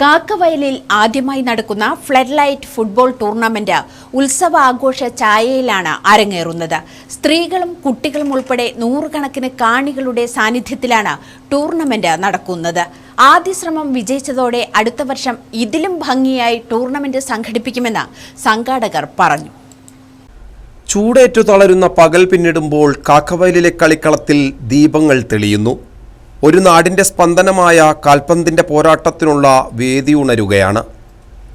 കാക്കവയലിൽ ആദ്യമായി നടക്കുന്ന flood light football tournament ഉത്സവ ആഘോഷ ചായയിലാണ് അരങ്ങേറുന്നത്. സ്ത്രീകളും കുട്ടികളും ഉൾപ്പെടെ നൂറുകണക്കിന് കാണികളുടെ സാന്നിധ്യത്തിലാണ് ടൂർണമെന്റ് നടക്കുന്നത്. ആദ്യ ശ്രമം വിജയിച്ചതോടെ അടുത്ത വർഷം ഇതിലും ഭംഗിയായി ടൂർണമെന്റ് സംഘടിപ്പിക്കുമെന്ന് സംഘാടകർ പറഞ്ഞു. ചൂടേറ്റു തളരുന്ന പകൽ പിന്നിടുമ്പോൾ കാക്കവയലിലെ കളിക്കളത്തിൽ ദീപങ്ങൾ തെളിയുന്നു. ഒരു നാടിന്റെ സ്പന്ദനമായ കാൽപന്തിന്റെ പോരാട്ടത്തിനുള്ള വേദി ഉണരുകയാണ്.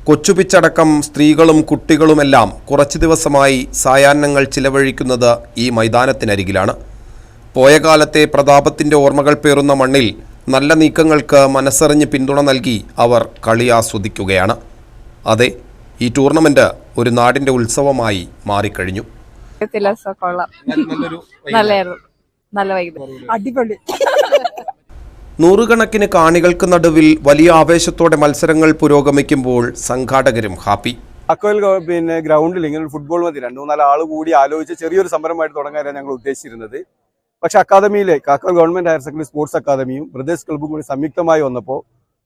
കൊച്ചുപിച്ചടക്കം സ്ത്രീകളും കുട്ടികളുമെല്ലാം കുറച്ച് ദിവസമായി സായാഹ്നങ്ങൾ ചിലവഴിക്കുന്നത് ഈ മൈതാനത്തിനരികിലാണ്. പോയ കാലത്തെ പ്രതാപത്തിന്റെ ഓർമ്മകൾ പേറുന്ന മണ്ണിൽ നല്ല നീക്കങ്ങൾക്ക് മനസ്സറിഞ്ഞ് പിന്തുണ നൽകി അവർ കളി ആസ്വദിക്കുകയാണ്. അതെ ഈ ടൂർണമെന്റ് ഒരു നാടിന്റെ ഉത്സവമായി മാറിക്കഴിഞ്ഞു. തിലസം നല്ലായിരുന്നു നല്ല വൈകുന്നേരം അടിപൊളി. നൂറുകണക്കിന് കാണികൾക്ക് നടുവിൽ വലിയ ആവേശത്തോടെ മത്സരങ്ങൾ പുരോഗമിക്കുമ്പോൾ സംഘാടകരും ഹാപ്പി. അക്കോയിൽ പിന്നെ ഗ്രൗണ്ടിൽ ഇങ്ങനെ ഒരു ഫുട്ബോൾ മതി. രണ്ടു മൂന്നാൽ ആൾ കൂടി ആലോചിച്ച് ചെറിയൊരു സംരംഭമായിട്ട് തുടങ്ങാനാണ് ഞങ്ങൾ ഉദ്ദേശിച്ചിരുന്നത്. പക്ഷേ അക്കാദമിയിലെ Kakkol government higher secondary sports അക്കാദമിയും brothers ക്ലബ്ബും കൂടി സംയുക്തമായി വന്നപ്പോൾ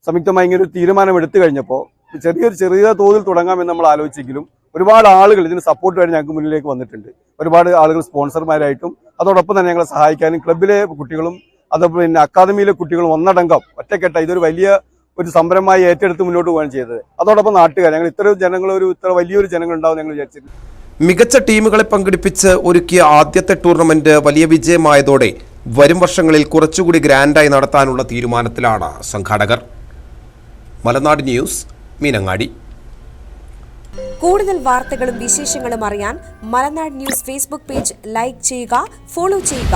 സംയുക്തമായി ഇങ്ങനെ ഒരു തീരുമാനം എടുത്തു കഴിഞ്ഞപ്പോൾ ചെറിയൊരു ചെറിയ തോതിൽ തുടങ്ങാമെന്ന് നമ്മൾ ആലോചിച്ചെങ്കിലും ഒരുപാട് ആളുകൾ ഇതിന് സപ്പോർട്ടുമായിട്ട് ഞങ്ങൾക്ക് മുന്നിലേക്ക് വന്നിട്ടുണ്ട്. ഒരുപാട് ആളുകൾ സ്പോൺസർമാരായിട്ടും അതോടൊപ്പം തന്നെ ഞങ്ങളെ സഹായിക്കാനും ക്ലബിലെ കുട്ടികളും അത് പിന്നെ അക്കാദമിയിലെ കുട്ടികൾ ഒന്നടങ്കം ഒറ്റക്കെട്ട ഇതൊരു വലിയ ഒരു സംരംഭമായി ഏറ്റെടുത്ത് മുന്നോട്ട് പോവുകയാണ് ചെയ്തത്. അതോടൊപ്പം നാട്ടുകാർ ഞങ്ങൾ ഇത്ര ജനങ്ങൾ ഒരു ഇത്ര വലിയൊരു ജനങ്ങൾ ഉണ്ടാവും ഞങ്ങൾ വിചാരിച്ചിരുന്നു. മികച്ച ടീമുകളെ പങ്കെടുപ്പിച്ച് ഒരുക്കിയ ആദ്യത്തെ ടൂർണമെന്റ് വലിയ വിജയമായതോടെ വരും വർഷങ്ങളിൽ കുറച്ചുകൂടി ഗ്രാൻഡായി നടത്താനുള്ള തീരുമാനത്തിലാണ് സംഘാടകർ. മലനാട് ന്യൂസ് മീനങ്ങാടി. കൂടുതൽ വാർത്തകളും വിശേഷങ്ങളും അറിയാൻ Malanad news Facebook page like ചെയ്യുക ഫോളോ ചെയ്യുക.